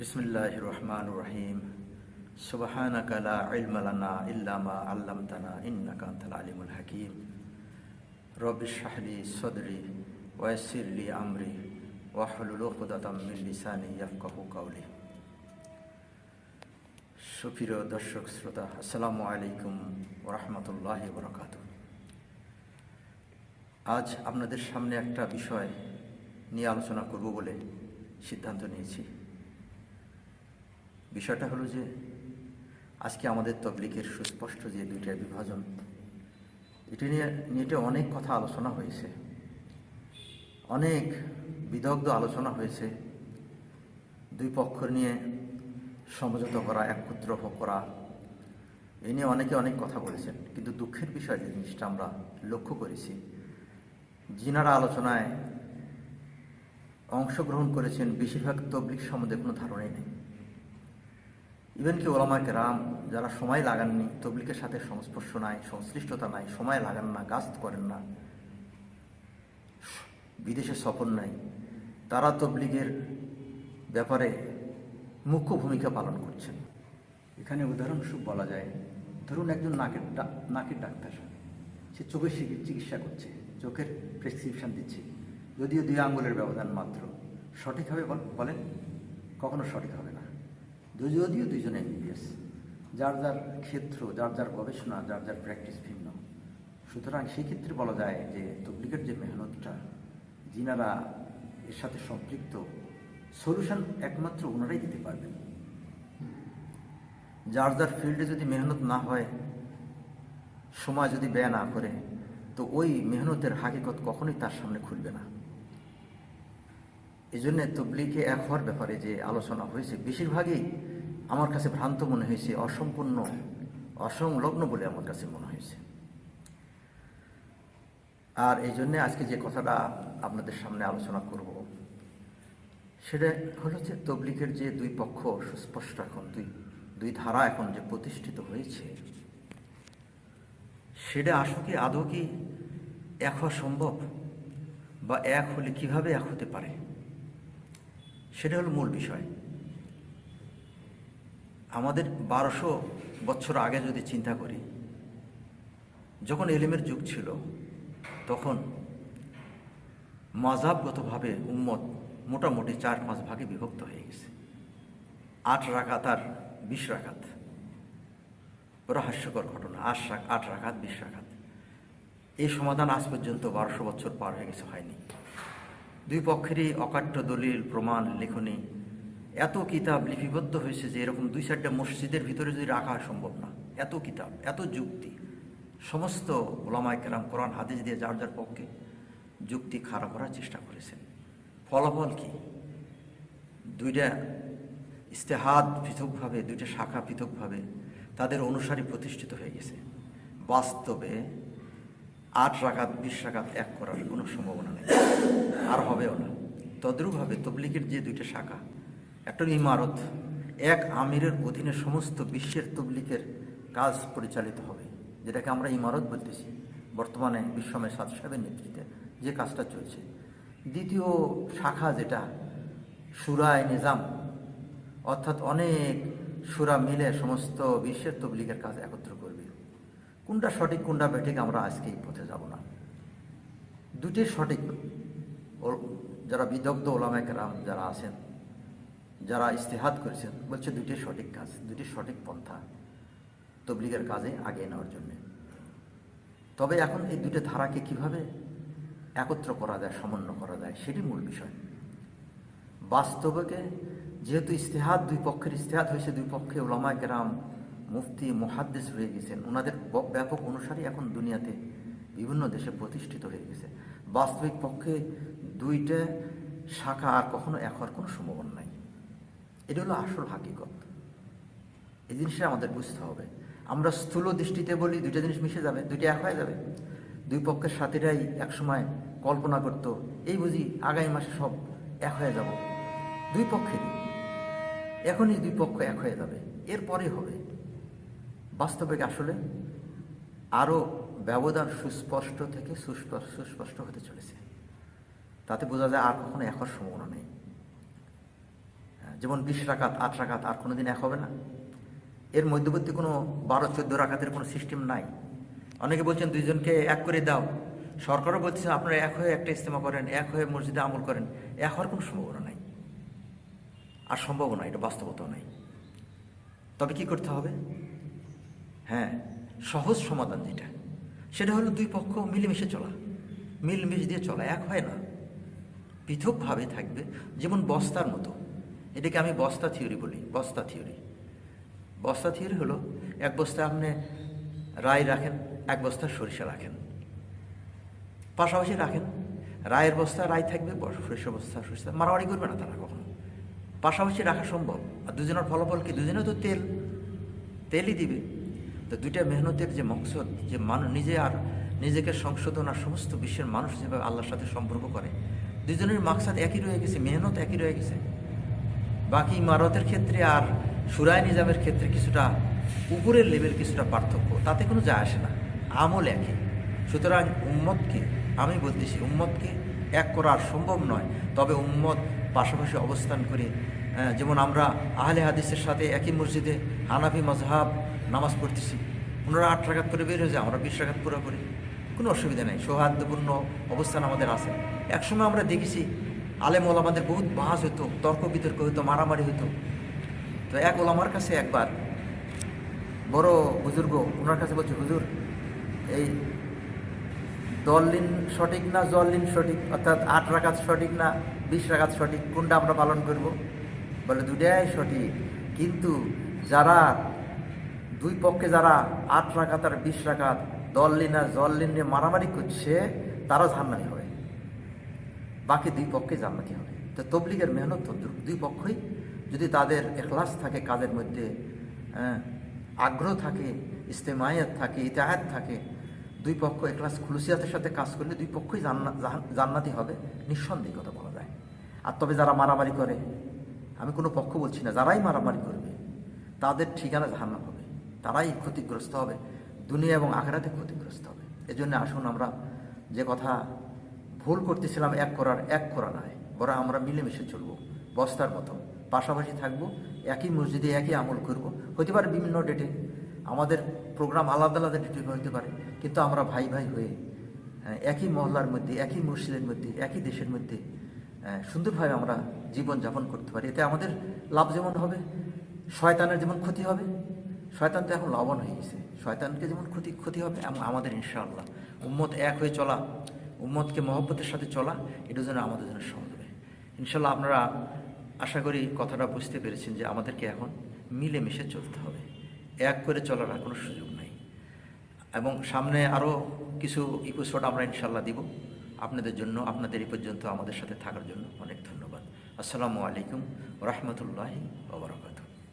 বিসমিল্লাহ রহমান রহিম সুবহানাকা লা ইলমা লানা ইল্লা মা আল্লামতানা ইন্নাকা আলিমুল হাকিম রব্বি শাহলি সদরি ওয়াসির লি আমরি ওয়াহলুল উকদাতাম মিন লিসানি ইয়াফকাহু কাওলি সুপ্রিয় দর্শক শ্রোতা আসসালামু আলাইকুম ওরহমতুল্লাহ বরকাত আজ আপনাদের সামনে একটা বিষয় নিয়ে আলোচনা করব বলে সিদ্ধান্ত নিয়েছি। বিষয়টা হলো যে, আজকে আমাদের তবলিকের সুস্পষ্ট যে দুইটা বিভাজন, এটি নিয়ে নিয়ে অনেক কথা আলোচনা হয়েছে। অনেক বিদগ্ধ আলোচনা হয়েছে। দুই পক্ষ নিয়ে সমঝোতা করা, একত্র করা, এ নিয়ে অনেকে অনেক কথা বলেছেন। কিন্তু দুঃখের বিষয় যে জিনিসটা আমরা লক্ষ্য করেছি, যিনারা আলোচনায় অংশগ্রহণ করেছেন, বেশিরভাগ তবলিক সম্বন্ধে কোনো ধারণাই নেই। ইভেন কি ওলামাকে রাম যারা সময় লাগাননি তবলিকের সাথে সংস্পর্শ নাই, সংশ্লিষ্টতা নাই, সময় লাগান না গাছ করেন না, বিদেশে সফর নাই, তারা তবলিগের ব্যাপারে মুখ্য ভূমিকা পালন করছেন। এখানে উদাহরণস্বরূপ বলা যায়, ধরুন একজন নাকের নাকের ডাক্তার, সে চোখের চিকি- চিকিৎসা করছে, চোখের প্রেসক্রিপশন দিচ্ছে, যদিও দুই আঙ্গুলের ব্যবধান মাত্র। সঠিক হবে বল- বলেন? কখনো সঠিক হবে না দু- যদিও দুইজন এমবিবিএস যার যার ক্ষেত্র, যার যার গবেষণা, যার যার প্র্যাকটিস ভিন্ন। সুতরাং সেই ক্ষেত্রে বলা যায় যে তবলিগের যে মেহনতটা, যিনারা এর সাথে সম্পৃক্ত সলিউশন একমাত্র ওনারাই দিতে পারবেন। যার যার ফিল্ডে যদি মেহনত না হয়, সময় যদি ব্যয় না করে, তো ওই মেহনতের হাকিকত কখনোই তার সামনে খুলবে না। এই জন্যে তবলিকে এক হওয়ার ব্যাপারে যে আলোচনা হয়েছে, বেশিরভাগই আমার কাছে ভ্রান্ত মনে হয়েছে, অসম্পূর্ণ, অসংলগ্ন বলে আমার কাছে মনে হয়েছে। আর এই জন্যে আজকে যে কথাটা আপনাদের সামনে আলোচনা করব, সেটা হলো যে তবলিকের যে দুই পক্ষ সুস্পষ্ট এখন, দুই দুই ধারা এখন যে প্রতিষ্ঠিত হয়েছে, সেটা আসো কি, আদৌ কি এক হওয়া সম্ভব বা এক হলে কীভাবে এক হতে পারে? সেটা হলো মূল বিষয়। আমাদের বারোশো বছর আগে যদি চিন্তা করি, যখন এলিমের যুগ ছিল, তখন মজাবগতভাবে উম্মত মোটামুটি চার পাঁচ ভাগে বিভক্ত হয়ে গেছে। আট রাখাত আর বিশ রাকাত। বড় হাস্যকর ঘটনা আট আট রাখাত বিশ রাকাত। এই সমাধান আজ পর্যন্ত বারোশো বছর পার হয়ে গেছে, হয়নি। দুই পক্ষেরই অকাট্য দলিল, প্রমাণ, লেখনী। এত কিতাব লিপিবদ্ধ হয়েছে যে এরকম দুই চারটা মসজিদের ভিতরে যদি রাখা সম্ভব না। এত কিতাব, এত যুক্তি। সমস্ত ওলামায় কেরাম কোরআন, হাদিস দিয়ে যার যার পক্ষে যুক্তি খাড়া করার চেষ্টা করেছেন। ফলাফল কি? দুইটা ইস্তেহাদ পৃথকভাবে, দুইটা শাখা পৃথকভাবে তাদের অনুসারী প্রতিষ্ঠিত হয়ে গেছে। বাস্তবে আট রাখাত বিশ রাখাত এক করার কোনো সম্ভাবনা নেই। আর হবেও না। তদ্রুপভাবে তবলিগের যে দুইটা শাখা, একটা ইমারত, এক আমিরের অধীনে সমস্ত বিশ্বের তবলিকের কাজ পরিচালিত হবে, যেটাকে আমরা ইমারত বলতেছি, বর্তমানে বিশ্বময় সাদ সাহেবের নেতৃত্বে যে কাজটা চলছে। দ্বিতীয় শাখা যেটা, সুরায় নিজাম, অর্থাৎ অনেক সুরা মিলে সমস্ত বিশ্বের তবলিগের কাজ একত্র কোনটা সঠিক, কোনটা বেঠিক, আমরা আজকে এই পথে যাব না। দুটি সঠিক যারা বিদগ্ধ ওলামায় কেরাম যারা আছেন, যারা ইস্তেহাদ করেছেন, বলছে দুটি সঠিক কাজ, দুটি সঠিক পন্থা তবলিগের কাজে আগে নেওয়ার জন্যে। তবে এখন এই দুটো ধারাকে কীভাবে একত্র করা যায়, সমন্বয় করা যায়, সেটি মূল বিষয়। বাস্তবকে যেহেতু ইস্তেহাদ, দুই পক্ষের ইস্তেহাদ হয়েছে, দুই পক্ষে ওলামা কেরাম মুফতি, মুহাদ্দিস হয়ে গেছেন। ওনাদের ব্যাপক অনুসারী এখন দুনিয়াতে বিভিন্ন দেশে প্রতিষ্ঠিত হয়ে গেছে। বাস্তবিক পক্ষে দুইটা শাখা আর কখনো এক হওয়ার কোনো সম্ভাবনা নাই। এটা হলো আসল হাকিকত। এই জিনিসটা আমাদের বুঝতে হবে। আমরা স্থূল দৃষ্টিতে বলি দুইটা জিনিস মিশে যাবে, দুইটা এক হয়ে যাবে। দুই পক্ষের সাথীরাই একসময় কল্পনা করত, এই বুঝি আগামী মাসে সব এক হয়ে যাব। দুই পক্ষেরই। এখনই দুই পক্ষ এক হয়ে যাবে। এরপরে হবে। বাস্তবে আসলে আরও ব্যবধান সুস্পষ্ট থেকে সুস্পষ্ট সুস্পষ্ট হতে চলেছে? তাতে বোঝা যায় আর কখনো এক হওয়ার সম্ভাবনা নেই। যেমন বিশ রাকাত, আট রাকাত আর কোনো দিন এক হবে না। এর মধ্যবর্তী কোনো বারো, চোদ্দ রাকাতের কোনো সিস্টেম নাই। অনেকে বলছেন, দুইজনকে এক করে দাও। সরকারও বলছে, আপনারা এক হয়ে একটা ইস্তেমা করেন, এক হয়ে মসজিদে আমল করেন। এক হওয়ার কোনো সম্ভাবনা নাই। আর সম্ভাবনা এটা বাস্তবতাও নাই। তবে কি করতে হবে? হ্যাঁ সহজ সমাধান যেটা। সেটা হলো দুই পক্ষ মিলেমিশে চলা। মিলমিশ দিয়ে চলা, এক হয় না। পৃথকভাবে থাকবে, যেমন বস্তার মতো। এটাকে আমি বস্তা থিওরি বলি, বস্তা থিওরি। বস্তা থিওরি হলো, এক বস্তা আপনি রায় রাখেন, এক বস্তা সরিষা রাখেন। পাশাপাশি রাখেন, রায়ের বস্তা রায় থাকবে সরিষা বস্তা সরিষা মারামারি করবে না তারা কখনো। পাশাপাশি রাখা সম্ভব। আর দুজনের ফলাফল কি? দুজনে তো তেল, তেলই দিবে। তো দুইটা মেহনতের যে মকসদ, যে মানুষ নিজে আর নিজেকে সংশোধন আর সমস্ত বিশ্বের মানুষ যেভাবে আল্লাহর সাথে সম্পর্ক করে দুজনের মাকসাদ একই রয়ে গেছে, মেহনত একই রয়ে গেছে। বাকি ইমারতের ক্ষেত্রে আর সুরায় নিজামের ক্ষেত্রে কিছুটা উপরের লেভেল কিছুটা পার্থক্য, তাতে কোনো যায় আসে না। আমল একই। সুতরাং উম্মতকে, আমি বলতেছি উম্মতকে এক করা আর সম্ভব নয়। তবে উম্মত পাশাপাশি অবস্থান করে যেমন আমরা আহলে হাদিসের সাথে একই মসজিদে হানাফি মজহাব নামাজ পড়তেছি। ওনারা আট রাখাত করে বের হয়ে যায় আমরা বিশ রাখাত পুরো করি কোনো অসুবিধা নেই, সৌহার্দ্যপূর্ণ অবস্থান আমাদের আছে। একসময় আমরা দেখেছি, আলেম ওলামাদের বহুত বাহাস হতো তর্ক বিতর্ক হতো মারামারি হতো তো এক ওলামার কাছে একবার, বড় বুজুর্গ ওনার কাছে বলছে, হুজুর, এই দলিন সঠিক না জলিন সঠিক? অর্থাৎ আট রাকাত সঠিক না বিশ রাকাত সঠিক? কোনটা আমরা পালন করব? বলে, দুটাই সঠিক। কিন্তু যারা দুই পক্ষে যারা আট রাকাত আর বিশ রাকাত দলিন আর জল্লিন নিয়ে মারামারি করছে তারা ঝান্নাই হবে। বাকি দুই পক্ষে জান্নাতি হবে। তো তবলিগের মেহনত তো দুই পক্ষই। যদি তাদের এখলাস থাকে কাজের মধ্যে হ্যাঁ, আগ্রহ থাকে ইস্তেমায়াত থাকে ইতিহাদ থাকে দুই পক্ষ এখলাস খুলুসিয়াতের সাথে কাজ করলে দুই পক্ষই জান্না- জান্নাতি হবে নিঃসন্দেহে কথা বলা যায়। আর তবে যারা মারামারি করে আমি কোনো পক্ষ বলছি না যারাই মারামারি করবে তাদের ঠিকানা জাহান্নাম হবে। তারাই ক্ষতিগ্রস্ত হবে দুনিয়া এবং আখেরাতে ক্ষতিগ্রস্ত হবে। এজন্য আসুন আমরা যে কথা ভুল করতেছিলাম এক করার এক করা নয় বরং আমরা মিলেমিশে চলবো বস্তার মতো। পাশাপাশি থাকব একই মসজিদে একই আমল করব। হতে পারে বিভিন্ন ডেটে আমাদের প্রোগ্রাম আলাদা আলাদা ডেটে হতে পারে কিন্তু আমরা ভাই ভাই হয়ে হ্যাঁ, একই মহল্লার মধ্যে একই মসজিদের মধ্যে একই দেশের মধ্যে হ্যাঁ, সুন্দরভাবে আমরা জীবন যাপন করতে পারি। এতে আমাদের লাভ যেমন হবে শয়তানের যেমন ক্ষতি হবে শয়তান তো এখন লাভবান হয়ে গেছে। শয়তানকে যেমন ক্ষতি ক্ষতি হবে, এমন আমাদের ইনশাআল্লাহ। উম্মত এক হয়ে চলা, উম্মতকে মহব্বতের সাথে চলা এটার জন্য আমাদের জন্য সহজ হবে ইনশাল্লাহ আপনারা আশা করি কথাটা বুঝতে পেরেছেন যে আমাদেরকে এখন মিলেমিশে চলতে হবে। এক করে চলার আর কোনো সুযোগ নেই। এবং সামনে আরও কিছু এপিসোড আমরা ইনশাল্লাহ দিব। আপনাদের জন্য, আপনাদের এই পর্যন্ত আমাদের সাথে থাকার জন্য অনেক ধন্যবাদ। আসসালামু আলাইকুম রহমতুল্লাহি ওবরাকাত